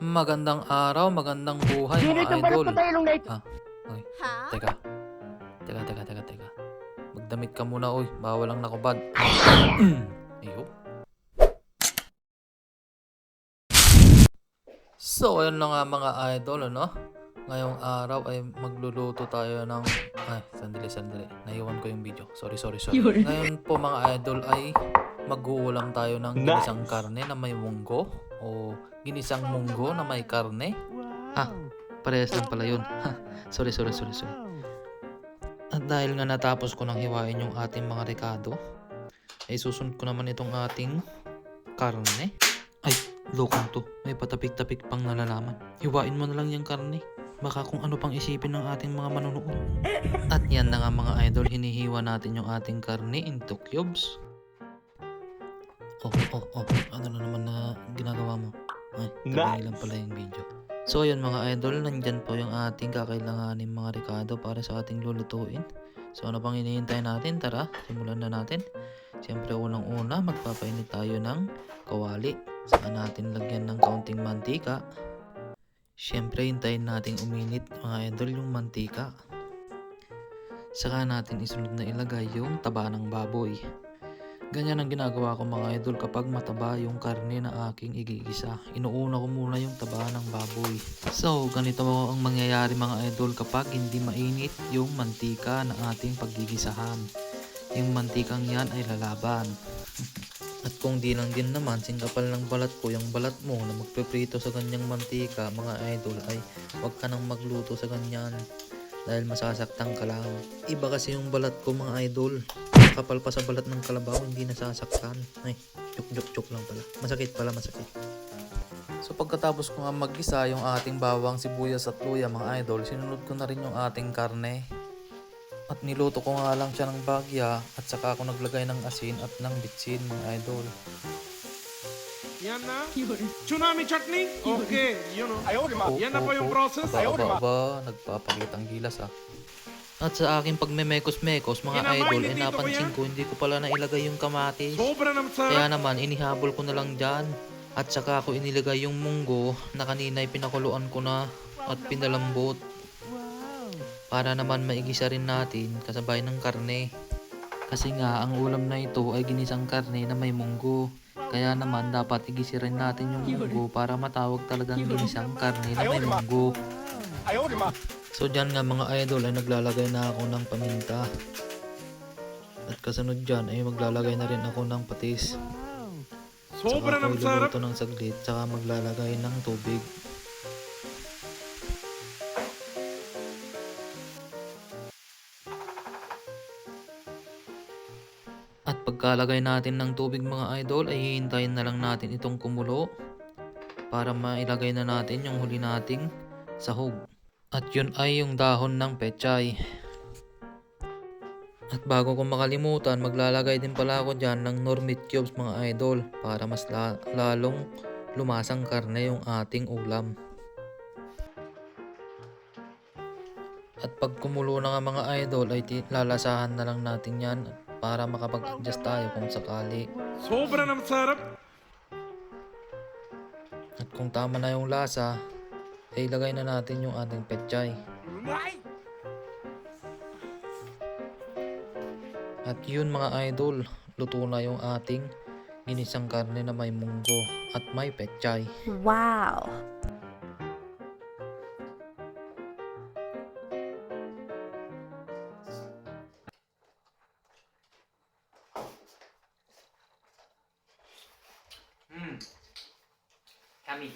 Magandang araw, magandang buhay Sino mga itong balot idol. ko tayo nung night? Ah, oy, Ha? teka. Teka, teka, teka, teka. Magdamit ka muna, oy. Bawal ang nakubad. Ayo. So, ayun na nga mga idol, ano? Ngayong araw ay magluluto tayo ng... Ay, sandali, sandali. Naiwan ko yung video. Sorry, sorry, sorry. Ngayon po mga idol ay mag-uulam tayo ng ginisang karne na may munggo o ginisang munggo na may karne. Ah, parehas lang pala yun. Sorry, sorry, sorry, sorry. At dahil nga natapos ko nang hiwain yung ating mga rekado, ay susunod ko naman itong ating karne. Ay, lokong to. May patapik-tapik pang nalalaman. Hiwain mo na lang yung karne. Baka kung ano pang isipin ng ating mga manunood. At yan na nga mga idol, hinihiwa natin yung ating karne into cubes. Oh, oh, oh. Ano na naman na ginagawa mo? Ay, tabay lang pala yung video. So ayun mga idol, nandyan po yung ating kakailanganin mga rekado para sa ating lulutuin. So ano pang hinihintay natin? Tara, simulan na natin. Siyempre unang-una, magpapainit tayo ng kawali. Saka natin lagyan ng kaunting mantika. Siyempre, hintayin nating uminit mga idol yung mantika. Saka natin isunod na ilagay yung taba ng baboy. Ganyan ang ginagawa ko mga idol kapag mataba yung karne na aking igigisa. Inuuna ko muna yung taba ng baboy. So, ganito ang mangyayari mga idol kapag hindi mainit yung mantika na ating paggigisahan. Yung mantikang yan ay lalaban. At kung di lang din naman, singkapal ng balat ko, yung balat mo na magpiprito sa ganyang mantika, mga idol, ay huwag ka nang magluto sa ganyan dahil masasaktan ka lang. Iba kasi yung balat ko mga idol. Kapal pa sa balat ng kalabaw, hindi nasasaktan. Ay, chuk-chuk-chuk lang pala. Masakit pala, masakit. So pagkatapos ko nga mag-isa yung ating bawang, sibuyas at luya mga idol, sinunod ko na rin yung ating karne. At niluto ko nga lang siya ng bagya at saka ako naglagay ng asin at ng bitsin mga idol. Yan na? Tsunami chutney? Okay, you know. Oh, Yan na po yung process. Aba, aba, aba, nagpapaglit ang gilas ah. At sa aking pagmemekos-mekos mga Kinamain idol, eh ko napansin ko hindi ko pala nailagay yung kamatis. Sobra naman sa... Kaya naman, inihabol ko na lang dyan. At saka ako inilagay yung munggo na kanina ay pinakuluan ko na at pinalambot. Para naman maigisa rin natin kasabay ng karne. Kasi nga, ang ulam na ito ay ginisang karne na may munggo. Kaya naman, dapat igisi rin natin yung munggo para matawag talagang ginisang karne na may munggo. So dyan nga mga idol ay naglalagay na ako ng paminta. At kasunod dyan ay maglalagay na rin ako ng patis. Sobra Saka ako sarap. iluluto ng saglit, saka maglalagay ng tubig. At pagkalagay natin ng tubig mga idol, ay hihintayin na lang natin itong kumulo para mailagay na natin yung huli nating sahog. At yun ay yung dahon ng pechay. At bago ko makalimutan, maglalagay din pala ako dyan ng normit cubes mga idol para mas la- lalong lumasang karne yung ating ulam. At pag kumulo na nga mga idol ay lalasahan na lang natin yan para makapag-adjust tayo kung sakali. Sobra naman sarap. At kung tama na yung lasa, ay ilagay na natin yung ating pechay. At yun mga idol, luto na yung ating ginisang karne na may munggo at may pechay. Wow. Mm. Yummy.